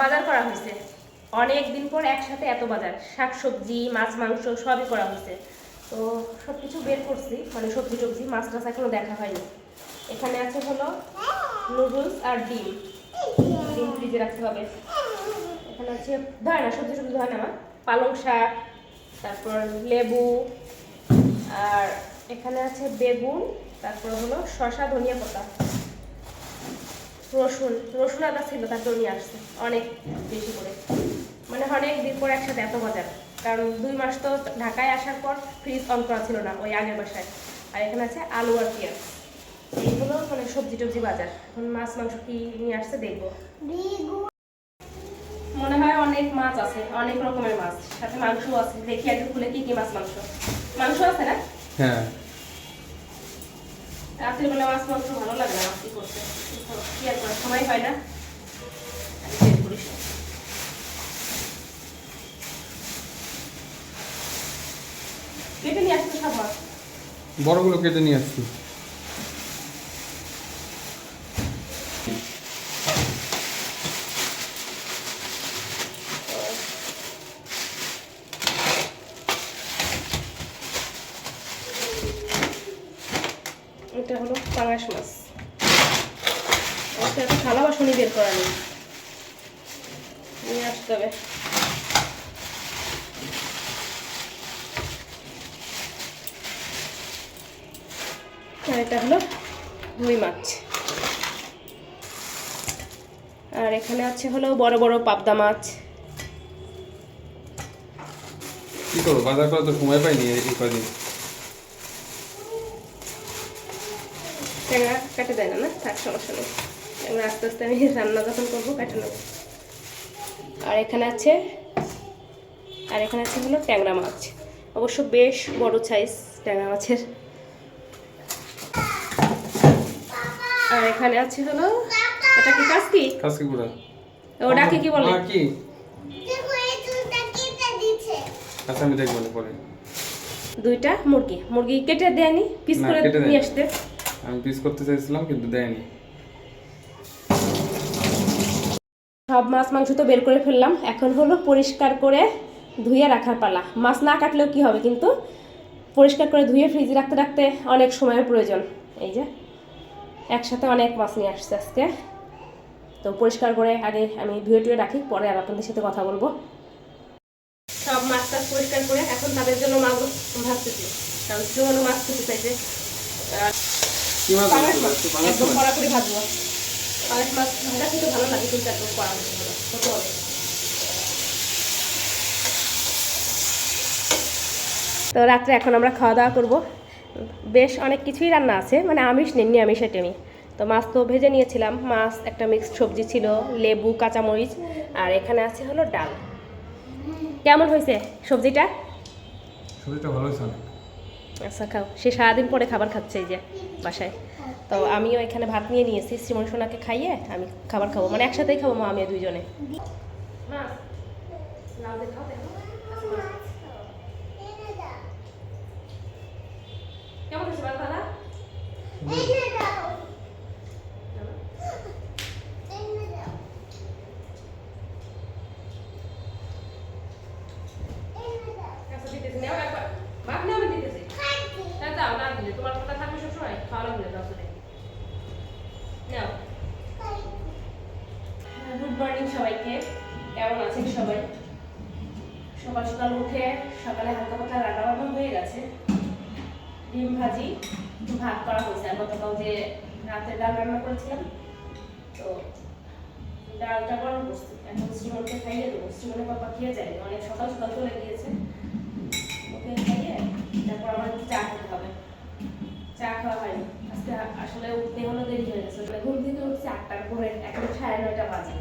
বাজার করা হয়েছে। অনেক দিন পর একসাথে এত বাজার। শাক সবজি, মাছ, মাংস সবই করা হয়েছে। তো সব কিছু বের করছি। মানে সবজি টবজি, মাছ টাছ এখনও দেখা হয়নি। এখানে আছে হলো নুডলস আর ডিম। ডিম ফ্রিজে রাখতে হবে। এখানে আছে ধয় না, সবজি সবজি ধয় না আমার পালং শাক, তারপর লেবু, আর এখানে আছে বেগুন, তারপর হলো শসা, ধনিয়া পাতা। রসুন রসুন আদা ছিল তারপর নিয়ে আসছে, অনেক বেশি করে। মানে অনেক দিন পর একসাথে এত বাজার কারণ দুই মাস তো ঢাকায় আসার পর ফ্রিজ অন করা ছিল না, ওই আগের বাসায়। আর এখানে আছে আলু আর পেঁয়াজ। এইগুলো মানে সবজি টবজি বাজার। এখন মাছ, মাংস কি নিয়ে আসছে দেখব। মনে হয় অনেক মাছ আছে, অনেক রকমের মাছ। সাথে মাংসও আছে। দেখি আগে খুলে কি কি মাছ, মাংস। মাংস আছে না? হ্যাঁ। রাত্রিবেলা মাছ মাংস ভালো লাগে না মাছ করতে। কি আর করার সময় হয় না? করিস। কেটে নিয়ে আসতে সব বড়গুলো কেটে নিয়ে আসছি। এটা হলো পাঙাশ মাছ। একটা থালা বাসনই বের করা নেই। নিয়ে আসতে হবে। আর এটা হলো রুই মাছ। আর এখানে আছে হলো বড় বড় পাবদা মাছ। কি করব? বাজার করা তো সময় পাইনি এই কদিন। ট্যাংরা কাটে দেয় না না? থাক সমস্যা নেই। ট্যাংরা আস্তে আস্তে আমি রান্না যখন করব কাটে নেব। আর এখানে আছে আর এখানে আছে হলো ট্যাংরা মাছ। অবশ্য বেশ বড় সাইজ ট্যাংরা মাছের। আর এখানে আছে হলো এটা কি কাস্কি? কাজকে গুড়া। ওটাকে কি বলে? কি? আচ্ছা আমি দেখব পরে। দুইটা মুরগি। মুরগি কেটে দেয়নি পিস করে নিয়ে আসতে। আমি পিস করতে চাইছিলাম, কিন্তু দেয়নি। সব মাছ, মাংস তো বের করে ফেললাম। এখন হলো পরিষ্কার করে ধুয়ে রাখার পালা। মাছ না কাটলেও কি হবে কিন্তু? পরিষ্কার করে ধুয়ে ফ্রিজে রাখতে রাখতে অনেক সময়ের প্রয়োজন। এই যে, একসাথে অনেক মাছ নিয়ে আসছে আজকে। তো পরিষ্কার করে আগে আমি ধুয়ে টুয়ে রাখি, পরে আর আপনাদের সাথে কথা বলব। সব মাছ টাছ পরিষ্কার করে এখন তাদের জন্য মাছ ভাজতেছি। কারণ জন্য মাছ খেতে চাইছে কি মাছ পাঙাশ আছে? মাছ পাঙাশ একদম কড়া করে ভাজবো। পাঙাশ মাছ ভাজা খেতে ভালো লাগে কিন্তু একদম কড়া হতে হতে হবে। তো রাত্রে এখন আমরা খাওয়া দাওয়া করব। বেশ অনেক কিছুই রান্না আছে মানে আমিষ নেই নিরামিষ আইটেমই তো মাছ তো ভেজে নিয়েছিলাম। মাছ একটা মিক্সড সবজি ছিল লেবু কাঁচামরিচ আর এখানে আছে হলো ডাল। কেমন হয়েছে সবজিটা? শরীরটা ভালো হয়েছে অনেক। আচ্ছা খাও সে সারাদিন পরে খাবার খাচ্ছে এই যে বাসায়। তো আমিও এখানে ভাত নিয়ে নিয়েছি শ্রীমন সোনাকে খাইয়ে আমি খাবার খাব। মানে একসাথেই খাব মা, আমি দুইজনে। কেমন কেমন আছেন সবাই? সকাল সকাল উঠে সকালে হালকা পাতলা রান্না বান্না হয়ে গেছে। ডিম ভাজি ভাত করা হয়েছে। আর গতকাল যে রাতে ডাল রান্না করেছিলাম, তো ডালটা গরম করছি। এখন শ্রীমনকে খাইয়ে দেবো। শ্রীমনের বাবা খেয়ে যায় অনেক সকাল সকাল চলে গিয়েছে। ওকে খাইয়ে তারপর আমার চা খেতে হবে। চা খাওয়া হয়নি। আজকে আসলে উঠতে হলো দেরি হয়ে গেছে। ঘুম থেকে উঠছি আটটার পরে। এখন সাড়ে নয়টা বাজে।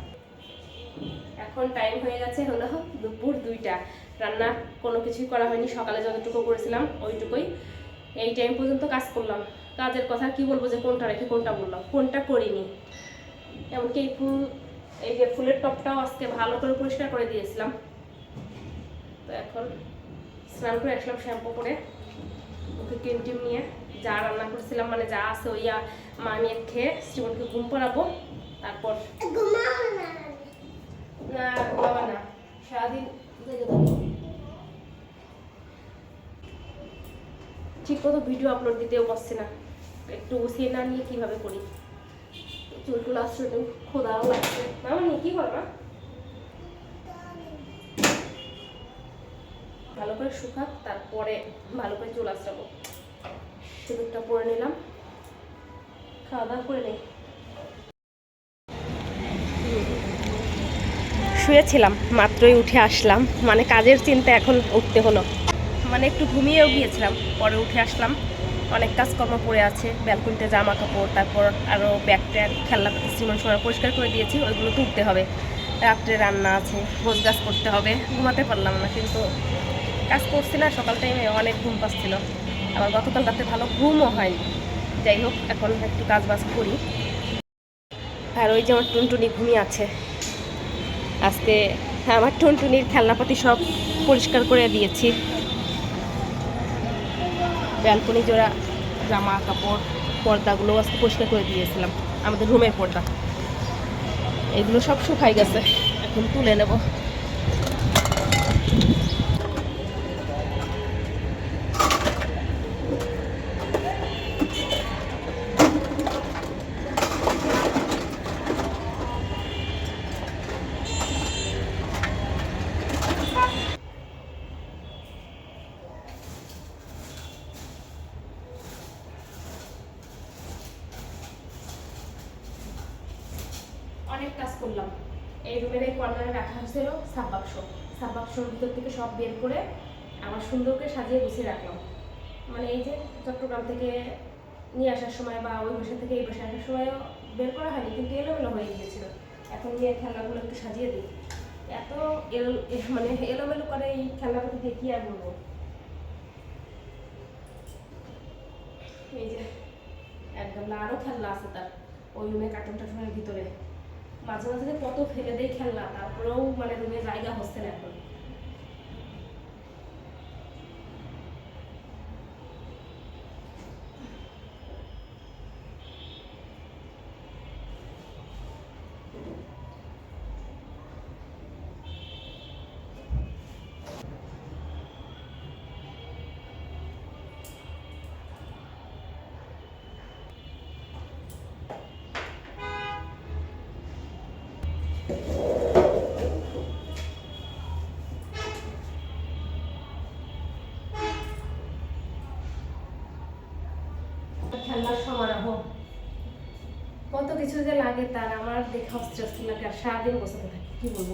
এখন টাইম হয়ে গেছে হলো দুপুর দুইটা। রান্না কোনো কিছুই করা হয়নি, সকালে যতটুকু করেছিলাম ওইটুকুই। এই টাইম পর্যন্ত কাজ করলাম। কাজের কথা কি বলব যে কোনটা রেখে কোনটা বললাম। কোনটা করিনি। এমনকি এই ফুল, এই যে ফুলের টপটাও আজকে ভালো করে পরিষ্কার করে দিয়েছিলাম। তো এখন স্নান করে আসলাম শ্যাম্পু করে। ওকে ক্রিম টিম নিয়ে যা রান্না করছিলাম মানে যা আছে ওই মা নিয়ে খেয়ে শ্রীমনকে ঘুম পড়াবো। তারপর না, বাবা সারাদিন ঠিক মতো ভিডিও আপলোড দিতেও পারছে না। একটু গুছিয়ে না নিয়ে কীভাবে করি? চুলটুল আসছে একটু খোদাও লাগছে। না নিয়ে কি করবা? ভালো করে শুকাক, তারপরে ভালো করে চুল আসরাবো চুলটা পরে নিলাম। খাওয়া দাওয়া করে নিই শুয়েছিলাম, মাত্রই উঠে আসলাম। মানে কাজের চিন্তা এখন উঠতে হলো। মানে একটু ঘুমিয়েও গিয়েছিলাম, পরে উঠে আসলাম। অনেক কাজকর্ম পড়ে আছে, ব্যালকনিতে জামা কাপড় তারপর আরও ব্যাগ ট্যাগ খেলনাপাতি সিমন সময় পরিষ্কার করে দিয়েছি, ওইগুলো তুলতে হবে। রাত্রে রান্না আছে ভোজ গাছ করতে হবে, ঘুমাতে পারলাম না, কিন্তু কাজ করছি না, সকাল টাইমে অনেক ঘুম পাচ্ছিল। আবার গতকাল রাতে ভালো ঘুমও হয়নি। যাই হোক, এখন একটু কাজ বাজ করি। আর ওই যে আমার টুনটুনি ঘুমিয়ে আছে আজকে আমার টুনটুনির খেলনাপাতি সব পরিষ্কার করে দিয়েছি। ব্যালকনি জোড়া, জামা কাপড়, পর্দাগুলো আজকে পরিষ্কার করে দিয়েছিলাম, আমাদের রুমের পর্দা। এগুলো সব শুকাই গেছে, এখন তুলে নেব অনেক কাজ করলাম এই রুমের এই কর্নারে রাখা হয়েছিল সাব বাক্স। সাব বাক্সর ভিতর থেকে সব বের করে আমার সুন্দর করে সাজিয়ে গুছিয়ে রাখলাম। মানে এই যে চট্টগ্রাম থেকে নিয়ে আসার সময় বা ওই বাসা থেকে এই বাসায় আসার সময়ও বের করা হয়নি, কিন্তু এলোমেলো হয়ে গিয়েছিল। এখন নিয়ে খেলনাগুলো একটু সাজিয়ে দিই। এত এলো মানে এলোমেলো করে এই খেলনাগুলো দিয়ে কি আর বলব? এই যে একদম আরও খেলনা আছে তার, ওই রুমে কার্টুন টার্টুনের ভিতরে। মাঝে মাঝে কত ফেলে দেয় খেলনা তারপরেও মানে রুমে জায়গা হচ্ছে না। কিছু যে লাগে তার, আমার দেখে অস্থির অস্থির লাগে আর সারাদিন বসে থাকি। কি বলব?